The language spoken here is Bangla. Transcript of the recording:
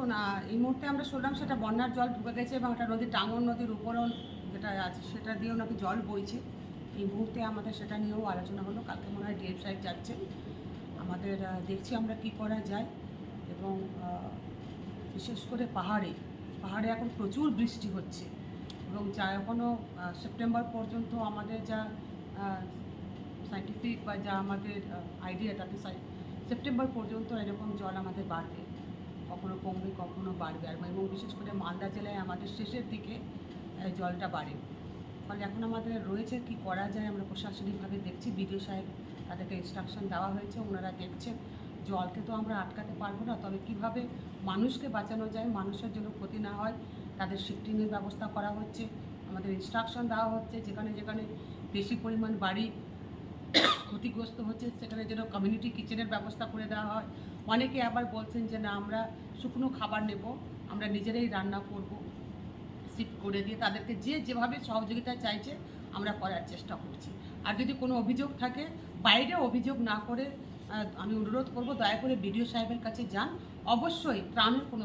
দেখুন এই মুহূর্তে আমরা শুনলাম সেটা বন্যার জল ঢুকে গেছে এবং এটা নদীর টাঙ্গন নদীর উপরেও যেটা আছে, সেটা দিয়েও নাকি জল বইছে। এই মুহূর্তে আমাদের সেটা নিয়েও আলোচনা হলো, কালকে মনে হয় ডিএম সাহেব যাচ্ছে। আমাদের দেখছি আমরা কি করা যায় এবং বিশেষ করে পাহাড়ে পাহাড়ে এখন প্রচুর বৃষ্টি হচ্ছে এবং যা এখনও সেপ্টেম্বর পর্যন্ত আমাদের যা সাইন্টিফিক বা যা আমাদের আইডিয়া তাতে সেপ্টেম্বর পর্যন্ত এরকম জল আমাদের বাড়বে। কখনো কমবে, কখনো বাড়বে। আর এবং বিশেষ করে মালদা জেলায় আমাদের শেষের দিকে জলটা বাড়ে। ফলে এখন আমাদের রয়েছে কি করা যায় আমরা প্রশাসনিকভাবে দেখছি। বিডিও সাহেব তাদেরকে ইনস্ট্রাকশন দেওয়া হয়েছে, ওনারা দেখছেন। জলকে তো আমরা আটকাতে পারব না, তবে কীভাবে মানুষকে বাঁচানো যায়, মানুষের জন্য ক্ষতি না হয়, তাদের শিফটিংয়ের ব্যবস্থা করা হচ্ছে। আমাদের ইনস্ট্রাকশন দেওয়া হচ্ছে, যেখানে যেখানে বেশি পরিমাণ বাড়ি ক্ষতিগ্রস্ত হচ্ছে, সেখানে যেন কমিউনিটি কিচেনের ব্যবস্থা করে দেওয়া হয়। অনেকে আবার বলছেন যে, না, আমরা শুকনো খাবার নেব, আমরা নিজেরাই রান্না করব শিফট করে দিয়ে তাদেরকে যে যেভাবে সহযোগিতা চাইছে, আমরা করার চেষ্টা করছি। আর যদি কোনো অভিযোগ থাকে, বাইরে অভিযোগ না করে আমি অনুরোধ করব, দয়া করে বিডিও সাহেবের কাছে যান। অবশ্যই ত্রাণের কোনো